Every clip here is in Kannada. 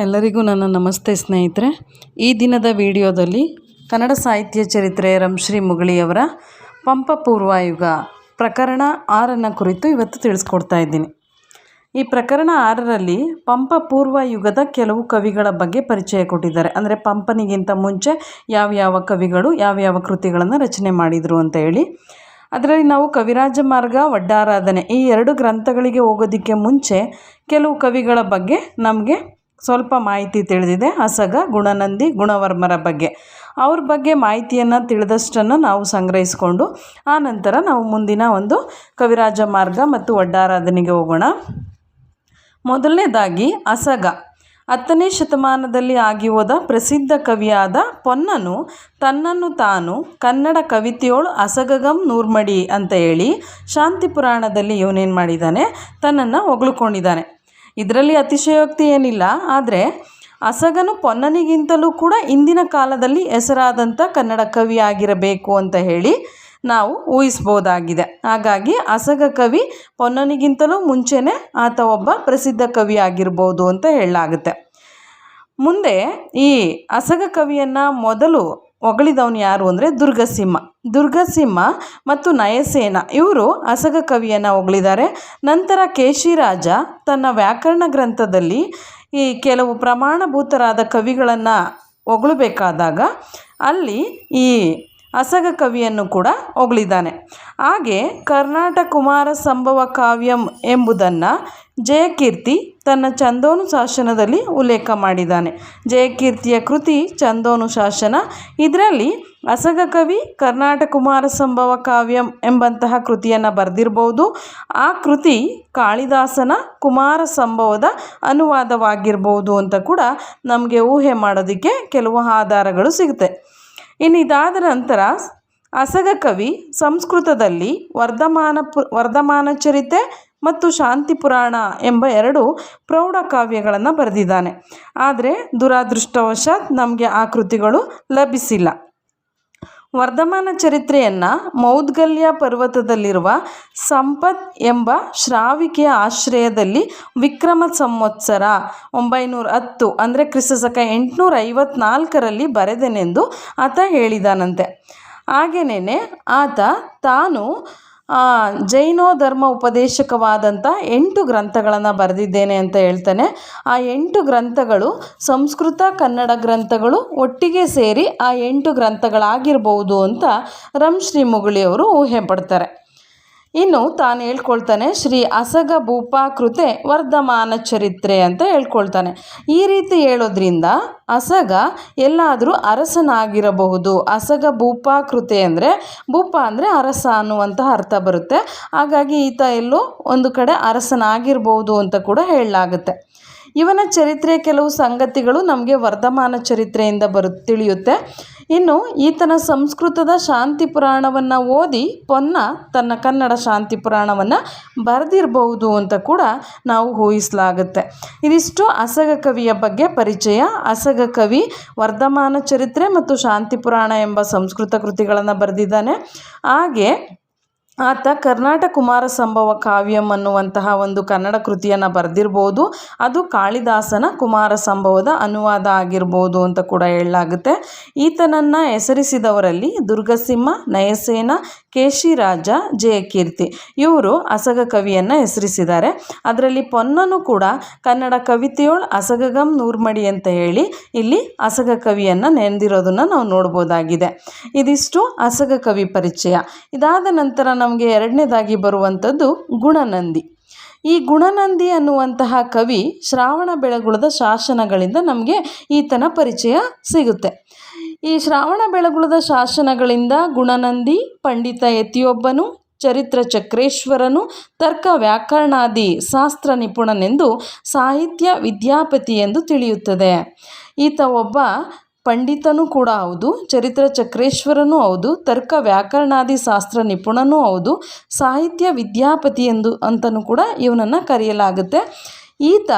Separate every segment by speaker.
Speaker 1: ಎಲ್ಲರಿಗೂ ನನ್ನ ನಮಸ್ತೆ ಸ್ನೇಹಿತರೆ. ಈ ದಿನದ ವಿಡಿಯೋದಲ್ಲಿ ಕನ್ನಡ ಸಾಹಿತ್ಯ ಚರಿತ್ರೆ ರಂಶ್ರೀ ಮುಗಳಿಯವರ ಪಂಪ ಪೂರ್ವಾಯುಗ ಪ್ರಕರಣ ಆರನ್ನು ಕುರಿತು ಇವತ್ತು ತಿಳಿಸ್ಕೊಡ್ತಾ ಇದ್ದೀನಿ. ಈ ಪ್ರಕರಣ ಆರರಲ್ಲಿ ಪಂಪ ಪೂರ್ವ ಯುಗದ ಕೆಲವು ಕವಿಗಳ ಬಗ್ಗೆ ಪರಿಚಯ ಕೊಟ್ಟಿದ್ದಾರೆ. ಅಂದರೆ ಪಂಪನಿಗಿಂತ ಮುಂಚೆ ಯಾವ್ಯಾವ ಕವಿಗಳು ಯಾವ್ಯಾವ ಕೃತಿಗಳನ್ನು ರಚನೆ ಮಾಡಿದರು ಅಂತ ಹೇಳಿ. ಅದರಲ್ಲಿ ನಾವು ಕವಿರಾಜ ಮಾರ್ಗ, ವಡ್ಡಾರಾಧನೆ ಈ ಎರಡು ಗ್ರಂಥಗಳಿಗೆ ಹೋಗೋದಕ್ಕೆ ಮುಂಚೆ ಕೆಲವು ಕವಿಗಳ ಬಗ್ಗೆ ನಮಗೆ ಸ್ವಲ್ಪ ಮಾಹಿತಿ ತಿಳಿದಿದೆ. ಅಸಗ, ಗುಣನಂದಿ, ಗುಣವರ್ಮರ ಬಗ್ಗೆ. ಅವ್ರ ಬಗ್ಗೆ ಮಾಹಿತಿಯನ್ನು ತಿಳಿದಷ್ಟನ್ನು ನಾವು ಸಂಗ್ರಹಿಸಿಕೊಂಡು, ಆ ನಂತರ ನಾವು ಮುಂದಿನ ಒಂದು ಕವಿರಾಜ ಮಾರ್ಗ ಮತ್ತು ಒಡ್ಡಾರಾಧನೆಗೆ ಹೋಗೋಣ. ಮೊದಲನೇದಾಗಿ, ಅಸಗ. ಹತ್ತನೇ ಶತಮಾನದಲ್ಲಿ ಆಗಿ ಹೋದ ಪ್ರಸಿದ್ಧ ಕವಿಯಾದ ಪೊನ್ನನು ತನ್ನನ್ನು ತಾನು ಕನ್ನಡ ಕವಿತೆಯೋಳು ಅಸಗಗಂ ನೂರ್ಮಡಿ ಅಂತ ಹೇಳಿ ಶಾಂತಿ ಪುರಾಣದಲ್ಲಿ ಇವನೇನು ಮಾಡಿದ್ದಾನೆ? ತನ್ನನ್ನು ಹೊಗಳ್ಕೊಂಡಿದ್ದಾನೆ. ಇದರಲ್ಲಿ ಅತಿಶಯೋಕ್ತಿ ಏನಿಲ್ಲ, ಆದರೆ ಅಸಗನು ಪೊನ್ನನಿಗಿಂತಲೂ ಕೂಡ ಇಂದಿನ ಕಾಲದಲ್ಲಿ ಹೆಸರಾದಂಥ ಕನ್ನಡ ಕವಿ ಆಗಿರಬೇಕು ಅಂತ ಹೇಳಿ ನಾವು ಊಹಿಸ್ಬೋದಾಗಿದೆ. ಹಾಗಾಗಿ ಅಸಗ ಕವಿ ಪೊನ್ನನಿಗಿಂತಲೂ ಮುಂಚೆನೇ ಆತ ಒಬ್ಬ ಪ್ರಸಿದ್ಧ ಕವಿ ಆಗಿರ್ಬೋದು ಅಂತ ಹೇಳಲಾಗುತ್ತೆ. ಮುಂದೆ ಈ ಅಸಗ ಕವಿಯನ್ನು ಮೊದಲು ಹೊಗಳಿದವನು ಯಾರು ಅಂದರೆ ದುರ್ಗಸಿಂಹ. ದುರ್ಗಸಿಂಹ ಮತ್ತು ನಯಸೇನ, ಇವರು ಅಸಗ ಕವಿಯನ್ನು ಹೊಗಳಿದ್ದಾರೆ ನಂತರ ಕೇಶಿರಾಜ ತನ್ನ ವ್ಯಾಕರಣ ಗ್ರಂಥದಲ್ಲಿ ಈ ಕೆಲವು ಪ್ರಮಾಣಭೂತರಾದ ಕವಿಗಳನ್ನು ಹೊಗಳಬೇಕಾದಾಗ ಅಲ್ಲಿ ಈ ಅಸಗ ಕವಿಯನ್ನು ಕೂಡ ಹೊಗಳಿದ್ದಾನೆ. ಹಾಗೆ ಕರ್ನಾಟಕ ಕುಮಾರ ಸಂಭವ ಕಾವ್ಯಂ ಎಂಬುದನ್ನು ಜಯಕೀರ್ತಿ ತನ್ನ ಚಂದೋನು ಶಾಸನದಲ್ಲಿ ಉಲ್ಲೇಖ ಮಾಡಿದ್ದಾನೆ. ಜಯಕೀರ್ತಿಯ ಕೃತಿ ಚಂದೋನು ಶಾಸನ. ಇದರಲ್ಲಿ ಅಸಗ ಕವಿ ಕರ್ನಾಟಕ ಕುಮಾರ ಸಂಭವ ಕಾವ್ಯಂ ಎಂಬಂತಹ ಕೃತಿಯನ್ನು ಬರೆದಿರ್ಬೋದು. ಆ ಕೃತಿ ಕಾಳಿದಾಸನ ಕುಮಾರ ಸಂಭವದ ಅನುವಾದವಾಗಿರ್ಬೋದು ಅಂತ ಕೂಡ ನಮಗೆ ಊಹೆ ಮಾಡೋದಕ್ಕೆ ಕೆಲವು ಆಧಾರಗಳು ಸಿಗುತ್ತೆ. ಇನ್ನು ಇದಾದ ನಂತರ ಅಸಗ ಕವಿ ಸಂಸ್ಕೃತದಲ್ಲಿ ವರ್ಧಮಾನ ಪು ವರ್ಧಮಾನ ಚರಿತೆ ಮತ್ತು ಶಾಂತಿ ಪುರಾಣ ಎಂಬ ಎರಡು ಪ್ರೌಢ ಕಾವ್ಯಗಳನ್ನು ಬರೆದಿದ್ದಾನೆ. ಆದರೆ ದುರಾದೃಷ್ಟವಶಾತ್ ನಮಗೆ ಆ ಕೃತಿಗಳು ಲಭಿಸಿಲ್ಲ. ವರ್ಧಮಾನ ಚರಿತ್ರೆಯನ್ನು ಮೌದ್ಗಲ್ಯ ಪರ್ವತದಲ್ಲಿರುವ ಸಂಪತ್ ಎಂಬ ಶ್ರಾವಿಕೆಯ ಆಶ್ರಯದಲ್ಲಿ ವಿಕ್ರಮ ಸಂವತ್ಸರ ಒಂಬೈನೂರ ಹತ್ತು ಅಂದರೆ ಕ್ರಿಸ್ತಶಕ ಎಂಟುನೂರ ಐವತ್ನಾಲ್ಕರಲ್ಲಿ ಬರೆದೆನೆಂದು ಆತ ಹೇಳಿದಾನಂತೆ. ಹಾಗೆಯೇ ಆತ ತಾನು ಜೈನೋ ಧರ್ಮ ಉಪದೇಶಕವಾದಂಥ ಎಂಟು ಗ್ರಂಥಗಳನ್ನು ಬರೆದಿದ್ದೇನೆ ಅಂತ ಹೇಳ್ತಾನೆ. ಆ ಎಂಟು ಗ್ರಂಥಗಳು ಸಂಸ್ಕೃತ, ಕನ್ನಡ ಗ್ರಂಥಗಳು ಒಟ್ಟಿಗೆ ಸೇರಿ ಆ ಎಂಟು ಗ್ರಂಥಗಳಾಗಿರ್ಬೋದು ಅಂತ ರಂಶ್ರೀ ಮುಗುಳಿಯವರು ಊಹೆ ಪಡ್ತಾರೆ. ಇನ್ನು ತಾನು ಹೇಳ್ಕೊಳ್ತಾನೆ, ಶ್ರೀ ಅಸಗ ಭೂಪಾಕೃತೆ ವರ್ಧಮಾನ ಚರಿತ್ರೆ ಅಂತ ಹೇಳ್ಕೊಳ್ತಾನೆ. ಈ ರೀತಿ ಹೇಳೋದ್ರಿಂದ ಅಸಗ ಎಲ್ಲಾದರೂ ಅರಸನಾಗಿರಬಹುದು. ಅಸಗ ಭೂಪಾಕೃತೆ ಅಂದರೆ, ಭೂಪ ಅಂದರೆ ಅರಸ ಅನ್ನುವಂತಹ ಅರ್ಥ ಬರುತ್ತೆ. ಹಾಗಾಗಿ ಈತ ಎಲ್ಲೋ ಒಂದು ಕಡೆ ಅರಸನಾಗಿರ್ಬೋದು ಅಂತ ಕೂಡ ಹೇಳಲಾಗುತ್ತೆ. ಇವನ ಚರಿತ್ರೆ ಕೆಲವು ಸಂಗತಿಗಳು ನಮಗೆ ವರ್ಧಮಾನ ಚರಿತ್ರೆಯಿಂದ ಬರು, ತಿಳಿಯುತ್ತೆ. ಇನ್ನು ಈತನ ಸಂಸ್ಕೃತದ ಶಾಂತಿ ಪುರಾಣವನ್ನು ಓದಿ ಪೊನ್ನ ತನ್ನ ಕನ್ನಡ ಶಾಂತಿ ಪುರಾಣವನ್ನು ಬರೆದಿರಬಹುದು ಅಂತ ಕೂಡ ನಾವು ಊಹಿಸಲಾಗುತ್ತೆ. ಇದಿಷ್ಟು ಅಸಗ ಕವಿಯ ಬಗ್ಗೆ ಪರಿಚಯ. ಅಸಗ ಕವಿ ವರ್ಧಮಾನ ಚರಿತ್ರೆ ಮತ್ತು ಶಾಂತಿ ಪುರಾಣ ಎಂಬ ಸಂಸ್ಕೃತ ಕೃತಿಗಳನ್ನು ಬರೆದಿದ್ದಾನೆ. ಹಾಗೆ ಆತ ಕರ್ನಾಟಕ ಕುಮಾರ ಸಂಭವ ಕಾವ್ಯಂ ಅನ್ನುವಂತಹ ಒಂದು ಕನ್ನಡ ಕೃತಿಯನ್ನು ಬರೆದಿರ್ಬೋದು. ಅದು ಕಾಳಿದಾಸನ ಕುಮಾರ ಸಂಭವದ ಅನುವಾದ ಆಗಿರ್ಬೋದು ಅಂತ ಕೂಡ ಹೇಳಲಾಗುತ್ತೆ. ಈತನನ್ನು ಹೆಸರಿಸಿದವರಲ್ಲಿ ದುರ್ಗಸಿಂಹ, ನಯಸೇನ ಕೇಶಿರಾಜ ಜಯಕೀರ್ತಿ. ಇವರು ಅಸಗ ಕವಿಯನ್ನು ಹೆಸರಿಸಿದ್ದಾರೆ. ಅದರಲ್ಲಿ ಪೊನ್ನನು ಕೂಡ ಕನ್ನಡ ಕವಿತೆಯೋಳು ಅಸಗಗಂ ನೂರ್ಮಡಿ ಅಂತ ಹೇಳಿ ಇಲ್ಲಿ ಅಸಗ ಕವಿಯನ್ನು ನೆನೆದಿರೋದನ್ನು ನಾವು ನೋಡ್ಬೋದಾಗಿದೆ. ಇದಿಷ್ಟು ಅಸಗ ಕವಿ ಪರಿಚಯ. ಇದಾದ ನಂತರ ನಮಗೆ ಎರಡನೇದಾಗಿ ಬರುವಂಥದ್ದು ಗುಣನಂದಿ. ಈ ಗುಣನಂದಿ ಅನ್ನುವಂತಹ ಕವಿ ಶ್ರಾವಣ ಬೆಳಗುಳದ ಶಾಸನಗಳಿಂದ ನಮಗೆ ಈತನ ಪರಿಚಯ ಸಿಗುತ್ತೆ. ಈ ಶ್ರಾವಣ ಬೆಳಗುಳದ ಶಾಸನಗಳಿಂದ ಗುಣನಂದಿ, ಪಂಡಿತ ಯತಿಯೊಬ್ಬನು ಚರಿತ್ರ ಚಕ್ರೇಶ್ವರನು, ತರ್ಕ ವ್ಯಾಕರಣಾದಿ ಶಾಸ್ತ್ರ ನಿಪುಣನೆಂದು ಸಾಹಿತ್ಯ ವಿದ್ಯಾಪತಿ ಎಂದು ತಿಳಿಯುತ್ತದೆ. ಈತ ಒಬ್ಬ ಪಂಡಿತನೂ ಕೂಡ ಹೌದು, ಚರಿತ್ರ ಚಕ್ರೇಶ್ವರನೂ ಹೌದು, ತರ್ಕ ವ್ಯಾಕರಣಾದಿ ಶಾಸ್ತ್ರ ನಿಪುಣನೂ ಹೌದು, ಸಾಹಿತ್ಯ ವಿದ್ಯಾಪತಿ ಎಂದು ಅಂತಲೂ ಕೂಡ ಇವನನ್ನು ಕರೆಯಲಾಗುತ್ತೆ. ಈತ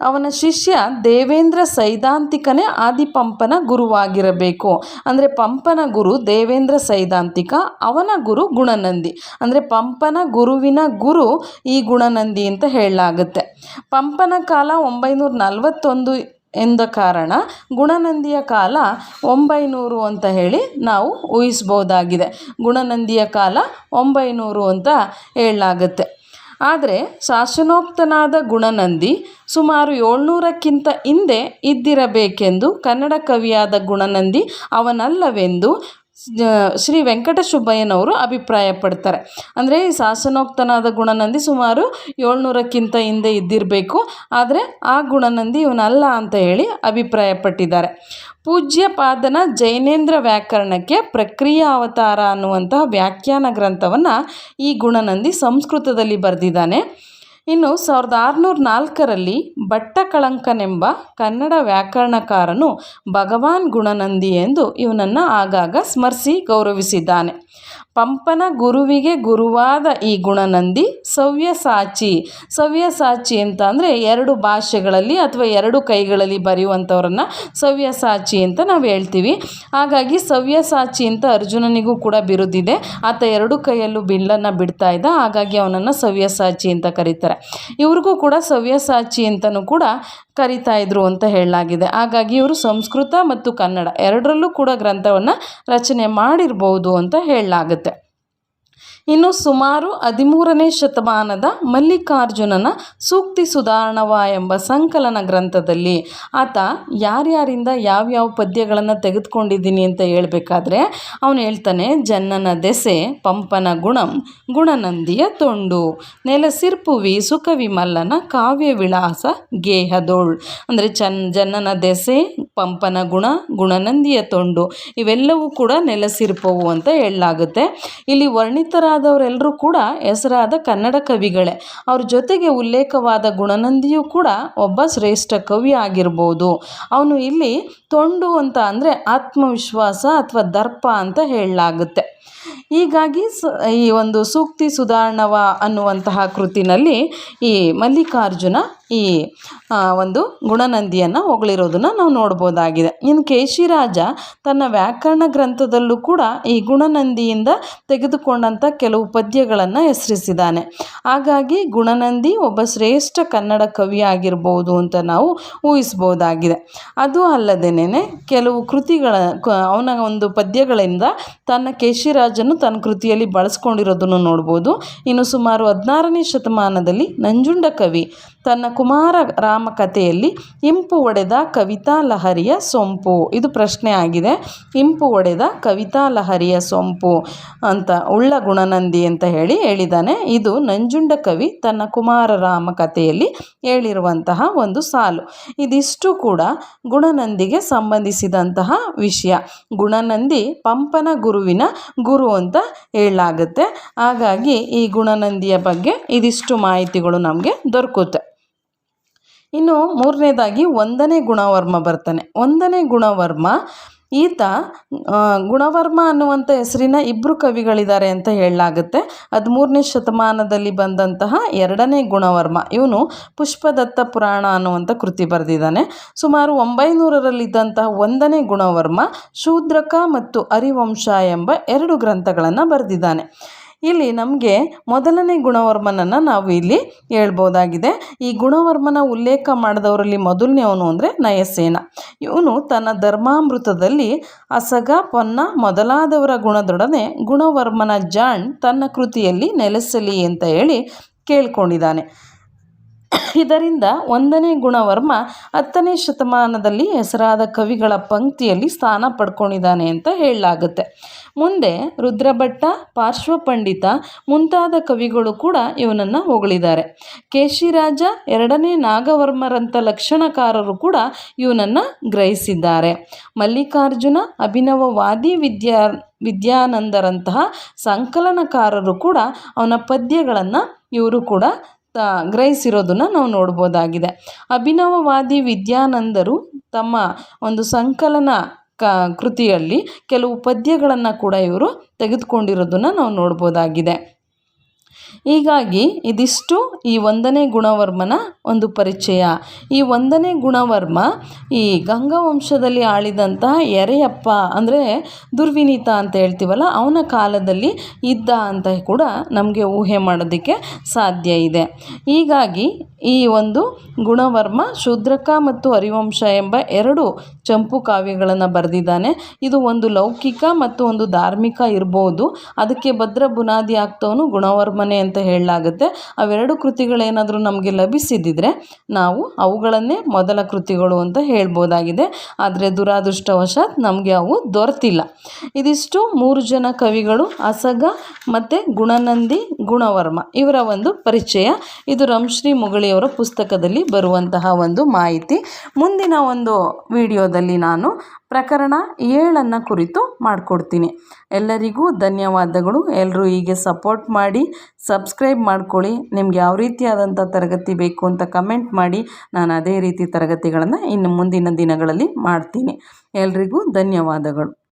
Speaker 1: ಅವನ ಶಿಷ್ಯ ದೇವೇಂದ್ರ ಸೈದ್ಧಾಂತಿಕನೇ ಆದಿಪಂಪನ ಗುರುವಾಗಿರಬೇಕು. ಅಂದರೆ ಪಂಪನ ಗುರು ದೇವೇಂದ್ರ ಸೈದ್ಧಾಂತಿಕ, ಅವನ ಗುರು ಗುಣನಂದಿ. ಅಂದರೆ ಪಂಪನ ಗುರುವಿನ ಗುರು ಈ ಗುಣನಂದಿ ಅಂತ ಹೇಳಲಾಗುತ್ತೆ. ಪಂಪನ ಕಾಲ ಒಂಬೈನೂರ ನಲವತ್ತೊಂದು ಎಂದ ಕಾರಣ ಗುಣನಂದಿಯ ಕಾಲ ಒಂಬೈನೂರು ಅಂತ ಹೇಳಿ ನಾವು ಊಹಿಸ್ಬೋದಾಗಿದೆ ಗುಣನಂದಿಯ ಕಾಲ ಒಂಬೈನೂರು ಅಂತ ಹೇಳಲಾಗುತ್ತೆ. ಆದರೆ ಶಾಸನೋಕ್ತನಾದ ಗುಣನಂದಿ ಸುಮಾರು ಏಳ್ನೂರಕ್ಕಿಂತ ಹಿಂದೆ ಇದ್ದಿರಬೇಕೆಂದು ಕನ್ನಡ ಕವಿಯಾದ ಗುಣನಂದಿ ಅವನಲ್ಲವೆಂದು ಶ್ರೀ ವೆಂಕಟ ಸುಬ್ಬಯ್ಯನವರು ಅಭಿಪ್ರಾಯ ಪಡ್ತಾರೆ ಅಂದರೆ ಈ ಶಾಸನೋಕ್ತನಾದ ಗುಣನಂದಿ ಸುಮಾರು ಏಳ್ನೂರಕ್ಕಿಂತ ಹಿಂದೆ ಇದ್ದಿರಬೇಕು. ಆದರೆ ಆ ಗುಣನಂದಿ ಇವನಲ್ಲ ಅಂತ ಹೇಳಿ ಅಭಿಪ್ರಾಯಪಟ್ಟಿದ್ದಾರೆ. ಪೂಜ್ಯ ಪಾದನ ಜೈನೇಂದ್ರ ವ್ಯಾಕರಣಕ್ಕೆ ಪ್ರಕ್ರಿಯಾ ಅವತಾರ ಅನ್ನುವಂತಹ ವ್ಯಾಖ್ಯಾನ ಗ್ರಂಥವನ್ನು ಈ ಗುಣನಂದಿ ಸಂಸ್ಕೃತದಲ್ಲಿ ಬರೆದಿದ್ದಾನೆ. ಇನ್ನು ಸಾವಿರದ ಆರುನೂರ ನಾಲ್ಕರಲ್ಲಿ ಭಟ್ಟಕಳಂಕನೆಂಬ ಕನ್ನಡ ವ್ಯಾಕರಣಕಾರನು ಭಗವಾನ್ ಗುಣನಂದಿ ಎಂದು ಇವನನ್ನು ಆಗಾಗ ಸ್ಮರಿಸಿ ಗೌರವಿಸಿದ್ದಾನೆ. ಪಂಪನ ಗುರುವಿಗೆ ಗುರುವಾದ ಈ ಗುಣನಂದಿ ಸವ್ಯಸಾಚಿ ಸವ್ಯಸಾಚಿ ಅಂತ ಅಂದರೆ ಎರಡು ಭಾಷೆಗಳಲ್ಲಿ ಅಥವಾ ಎರಡು ಕೈಗಳಲ್ಲಿ ಬರೆಯುವಂಥವ್ರನ್ನ ಸವ್ಯಸಾಚಿ ಅಂತ ನಾವು ಹೇಳ್ತೀವಿ. ಹಾಗಾಗಿ ಸವ್ಯಸಾಚಿ ಅಂತ ಅರ್ಜುನನಿಗೂ ಕೂಡ ಬಿರುದಿದೆ. ಆತ ಎರಡು ಕೈಯಲ್ಲೂ ಬಿಲ್ಲನ್ನು ಬಿಡ್ತಾ ಇದ್ದ. ಹಾಗಾಗಿ ಅವನನ್ನು ಸವ್ಯಸಾಚಿ ಅಂತ ಕರೀತಾರೆ. ಇವ್ರಿಗೂ ಕೂಡ ಸವ್ಯಸಾಚಿ ಅಂತಲೂ ಕೂಡ ಕರಿತಾ ಇದ್ರು ಅಂತ ಹೇಳಲಾಗಿದೆ. ಹಾಗಾಗಿ ಇವರು ಸಂಸ್ಕೃತ ಮತ್ತು ಕನ್ನಡ ಎರಡರಲ್ಲೂ ಕೂಡ ಗ್ರಂಥವನ್ನು ರಚನೆ ಮಾಡಿರ್ಬೋದು ಅಂತ ಹೇಳಲಾಗುತ್ತೆ. ಇನ್ನು ಸುಮಾರು ಹದಿಮೂರನೇ ಶತಮಾನದ ಮಲ್ಲಿಕಾರ್ಜುನನ ಸೂಕ್ತಿ ಸುಧಾರಣವ ಎಂಬ ಸಂಕಲನ ಗ್ರಂಥದಲ್ಲಿ ಆತ ಯಾರ್ಯಾರಿಂದ ಯಾವ್ಯಾವ ಪದ್ಯಗಳನ್ನು ತೆಗೆದುಕೊಂಡಿದ್ದೀನಿ ಅಂತ ಹೇಳಬೇಕಾದ್ರೆ ಅವನು ಹೇಳ್ತಾನೆ ಜನ್ನನ ದೆಸೆ, ಪಂಪನ ಗುಣಂ, ಗುಣನಂದಿಯ ತೊಂಡು ನೆಲಸಿರ್ಪುವಿ ಸುಖವಿಮಲ್ಲನ ಕಾವ್ಯ ವಿಳಾಸ ಗೇಹದೋಳ್ ಅಂದರೆ ಚನ್ ಜನ್ನನ ದೆಸೆ ಪಂಪನ ಗುಣ, ಗುಣನಂದಿಯ ತೊಂಡು. ಇವೆಲ್ಲವೂ ಕೂಡ ನೆಲೆಸಿರ್ಪವು ಅಂತ ಹೇಳಲಾಗುತ್ತೆ. ಇಲ್ಲಿ ವರ್ಣಿತರಾದವರೆಲ್ಲರೂ ಕೂಡ ಹೆಸರಾದ ಕನ್ನಡ ಕವಿಗಳೇ. ಅವ್ರ ಜೊತೆಗೆ ಉಲ್ಲೇಖವಾದ ಗುಣನಂದಿಯೂ ಕೂಡ ಒಬ್ಬ ಶ್ರೇಷ್ಠ ಕವಿ ಆಗಿರ್ಬೋದು. ಅವನು ಇಲ್ಲಿ ತೊಂಡು ಅಂತ ಅಂದರೆ ಆತ್ಮವಿಶ್ವಾಸ ಅಥವಾ ದರ್ಪ ಅಂತ ಹೇಳಲಾಗುತ್ತೆ. ಹೀಗಾಗಿ ಈ ಒಂದು ಸೂಕ್ತಿ ಸುಧಾರಣವ ಅನ್ನುವಂತಹ ಕೃತಿನಲ್ಲಿ ಈ ಮಲ್ಲಿಕಾರ್ಜುನ ಈ ಒಂದು ಗುಣನಂದಿಯನ್ನು ಹೊಗಳಿರೋದನ್ನು ನಾವು ನೋಡ್ಬೋದಾಗಿದೆ. ಇನ್ನು ಕೇಶಿರಾಜ ತನ್ನ ವ್ಯಾಕರಣ ಗ್ರಂಥದಲ್ಲೂ ಕೂಡ ಈ ಗುಣನಂದಿಯಿಂದ ತೆಗೆದುಕೊಂಡಂಥ ಕೆಲವು ಪದ್ಯಗಳನ್ನು ಹೆಸರಿಸಿದ್ದಾನೆ. ಹಾಗಾಗಿ ಗುಣನಂದಿ ಒಬ್ಬ ಶ್ರೇಷ್ಠ ಕನ್ನಡ ಕವಿ ಆಗಿರ್ಬೋದು ಅಂತ ನಾವು ಊಹಿಸ್ಬೋದಾಗಿದೆ ಅದು ಅಲ್ಲದೇನೆ ಕೆಲವು ಕೃತಿಗಳ ಅವನ ಒಂದು ಪದ್ಯಗಳಿಂದ ತನ್ನ ಕೇಶಿರಾಜನು ತನ್ನ ಕೃತಿಯಲ್ಲಿ ಬಳಸ್ಕೊಂಡಿರೋದನ್ನು ನೋಡ್ಬೋದು. ಇನ್ನು ಸುಮಾರು ಹದಿನಾರನೇ ಶತಮಾನದಲ್ಲಿ ನಂಜುಂಡ ಕವಿ ತನ್ನ ಕುಮಾರ ರಾಮ ಕಥೆಯಲ್ಲಿ ಇಂಪು ಒಡೆದ ಕವಿತಾ ಲಹರಿಯ ಸೊಂಪು. ಇದು ಪ್ರಶ್ನೆ ಆಗಿದೆ. ಇಂಪು ಒಡೆದ ಕವಿತಾ ಲಹರಿಯ ಸೊಂಪು ಅಂತ ಉಳ್ಳ ಗುಣನಂದಿ ಅಂತ ಹೇಳಿ ಹೇಳಿದ್ದಾನೆ. ಇದು ನಂಜುಂಡ ಕವಿ ತನ್ನ ಕುಮಾರ ರಾಮ ಕಥೆಯಲ್ಲಿ ಹೇಳಿರುವಂತಹ ಒಂದು ಸಾಲು. ಇದಿಷ್ಟು ಕೂಡ ಗುಣನಂದಿಗೆ ಸಂಬಂಧಿಸಿದಂತಹ ವಿಷಯ. ಗುಣನಂದಿ ಪಂಪನ ಗುರುವಿನ ಗುರು ಅಂತ ಹೇಳಲಾಗುತ್ತೆ. ಹಾಗಾಗಿ ಈ ಗುಣನಂದಿಯ ಬಗ್ಗೆ ಇದಿಷ್ಟು ಮಾಹಿತಿಗಳು ನಮಗೆ ದೊರಕುತ್ತೆ. ಇನ್ನು ಮೂರನೇದಾಗಿ ಒಂದನೇ ಗುಣವರ್ಮ ಬರ್ತಾನೆ. ಒಂದನೇ ಗುಣವರ್ಮ, ಈತ ಗುಣವರ್ಮ ಅನ್ನುವಂಥ ಹೆಸರಿನ ಇಬ್ಬರು ಕವಿಗಳಿದ್ದಾರೆ ಅಂತ ಹೇಳಲಾಗುತ್ತೆ. ಹದಿಮೂರನೇ ಶತಮಾನದಲ್ಲಿ ಬಂದಂತಹ ಎರಡನೇ ಗುಣವರ್ಮ. ಇವನು ಪುಷ್ಪದತ್ತ ಪುರಾಣ ಅನ್ನುವಂಥ ಕೃತಿ ಬರೆದಿದ್ದಾನೆ. ಸುಮಾರು ಒಂಬೈನೂರರಲ್ಲಿದ್ದಂತಹ ಒಂದನೇ ಗುಣವರ್ಮ ಶೂದ್ರಕ ಮತ್ತು ಹರಿವಂಶ ಎಂಬ ಎರಡು ಗ್ರಂಥಗಳನ್ನು ಬರೆದಿದ್ದಾನೆ. ಇಲ್ಲಿ ನಮಗೆ ಮೊದಲನೇ ಗುಣವರ್ಮನನ್ನು ನಾವು ಇಲ್ಲಿ ಹೇಳ್ಬೋದಾಗಿದೆ. ಈ ಗುಣವರ್ಮನ ಉಲ್ಲೇಖ ಮಾಡಿದವರಲ್ಲಿ ಮೊದಲನೇವನು ಅಂದರೆ ನಯಸೇನ. ಇವನು ತನ್ನ ಧರ್ಮಾಮೃತದಲ್ಲಿ ಅಸಗ, ಪೊನ್ನ ಮೊದಲಾದವರ ಗುಣದೊಡನೆ ಗುಣವರ್ಮನ ಜಾಣ್ ತನ್ನ ಕೃತಿಯಲ್ಲಿ ನೆಲೆಸಲಿ ಅಂತ ಹೇಳಿ ಕೇಳ್ಕೊಂಡಿದ್ದಾನೆ. ಇದರಿಂದ ಒಂದನೇ ಗುಣವರ್ಮ ಹತ್ತನೇ ಶತಮಾನದಲ್ಲಿ ಹೆಸರಾದ ಕವಿಗಳ ಪಂಕ್ತಿಯಲ್ಲಿ ಸ್ಥಾನ ಪಡ್ಕೊಂಡಿದ್ದಾನೆ ಅಂತ ಹೇಳಲಾಗುತ್ತೆ. ಮುಂದೆ ರುದ್ರಭಟ್ಟ, ಪಾರ್ಶ್ವಪಂಡಿತ ಮುಂತಾದ ಕವಿಗಳು ಕೂಡ ಇವನನ್ನು ಹೊಗಳಿದ್ದಾರೆ. ಕೇಶಿರಾಜ ಎರಡನೇ ನಾಗವರ್ಮರಂಥ ಲಕ್ಷಣಕಾರರು ಕೂಡ ಇವನನ್ನು ಗ್ರಹಿಸಿದ್ದಾರೆ. ಮಲ್ಲಿಕಾರ್ಜುನ, ಅಭಿನವವಾದಿ ವಿದ್ಯಾ, ವಿದ್ಯಾನಂದರಂತಹ ಸಂಕಲನಕಾರರು ಕೂಡ ಅವನ ಪದ್ಯಗಳನ್ನು ಇವರು ಕೂಡ ಗ್ರಹಿಸಿರೋದನ್ನು ನಾವು ನೋಡ್ಬೋದಾಗಿದೆ. ಅಭಿನವವಾದಿ ವಿದ್ಯಾನಂದರು ತಮ್ಮ ಒಂದು ಸಂಕಲನ ಕ ಕೃತಿಯಲ್ಲಿ ಕೆಲವು ಪದ್ಯಗಳನ್ನು ಕೂಡ ಇವರು ತೆಗೆದುಕೊಂಡಿರೋದನ್ನು ನಾವು ನೋಡ್ಬೋದಾಗಿದೆ. ಹೀಗಾಗಿ ಇದಿಷ್ಟು ಈ ಒಂದನೇ ಗುಣವರ್ಮನ ಒಂದು ಪರಿಚಯ. ಈ ಒಂದನೇ ಗುಣವರ್ಮ ಈ ಗಂಗವಂಶದಲ್ಲಿ ಆಳಿದಂತಹ ಎರೆಯಪ್ಪ ಅಂದರೆ ದುರ್ವಿನೀತ ಅಂತ ಹೇಳ್ತೀವಲ್ಲ, ಅವನ ಕಾಲದಲ್ಲಿ ಇದ್ದ ಅಂತ ಕೂಡ ನಮಗೆ ಊಹೆ ಮಾಡೋದಕ್ಕೆ ಸಾಧ್ಯ ಇದೆ. ಹೀಗಾಗಿ ಈ ಒಂದು ಗುಣವರ್ಮ ಶೂದ್ರಕ ಮತ್ತು ಹರಿವಂಶ ಎಂಬ ಎರಡು ಚಂಪು ಕಾವ್ಯಗಳನ್ನು ಬರೆದಿದ್ದಾನೆ. ಇದು ಒಂದು ಲೌಕಿಕ ಮತ್ತು ಒಂದು ಧಾರ್ಮಿಕ ಇರ್ಬೋದು. ಅದಕ್ಕೆ ಭದ್ರ ಬುನಾದಿ ಆಗ್ತವನು ಗುಣವರ್ಮನೆ ಅಂತ ಹೇಳಲಾಗುತ್ತೆ. ಅವೆರಡು ಕೃತಿಗಳೇನಾದರೂ ನಮಗೆ ಲಭಿಸಿದ್ದಿದ್ರೆ ನಾವು ಅವುಗಳನ್ನೇ ಮೊದಲ ಕೃತಿಗಳು ಅಂತ ಹೇಳ್ಬೋದಾಗಿದೆ. ಆದರೆ ದುರಾದೃಷ್ಟವಶಾತ್ ನಮಗೆ ಅವು ದೊರೆತಿಲ್ಲ. ಇದಿಷ್ಟು ಮೂರು ಜನ ಕವಿಗಳು ಅಸಗ ಮತ್ತು ಗುಣನಂದಿ ಗುಣವರ್ಮ ಇವರ ಒಂದು ಪರಿಚಯ. ಇದು ರಂಶ್ರೀ ಮುಗಳಿಯವರ ಪುಸ್ತಕದಲ್ಲಿ ಬರುವಂತಹ ಒಂದು ಮಾಹಿತಿ. ಮುಂದಿನ ಒಂದು ವಿಡಿಯೋದಲ್ಲಿ ನಾನು ಪ್ರಕರಣ ಏಳನ್ನು ಕುರಿತು ಮಾಡಿಕೊಡ್ತೀನಿ. ಎಲ್ಲರಿಗೂ ಧನ್ಯವಾದಗಳು. ಎಲ್ಲರೂ ಹೀಗೆ ಸಪೋರ್ಟ್ ಮಾಡಿ ಸಬ್ಸ್ಕ್ರೈಬ್ ಮಾಡ್ಕೊಳ್ಳಿ. ನಿಮ್ಗೆ ಯಾವ ರೀತಿಯಾದಂಥ ತರಗತಿ ಬೇಕು ಅಂತ ಕಮೆಂಟ್ ಮಾಡಿ. ನಾನು ಅದೇ ರೀತಿ ತರಗತಿಗಳನ್ನು ಇನ್ನು ಮುಂದಿನ ದಿನಗಳಲ್ಲಿ ಮಾಡ್ತೀನಿ. ಎಲ್ರಿಗೂ ಧನ್ಯವಾದಗಳು.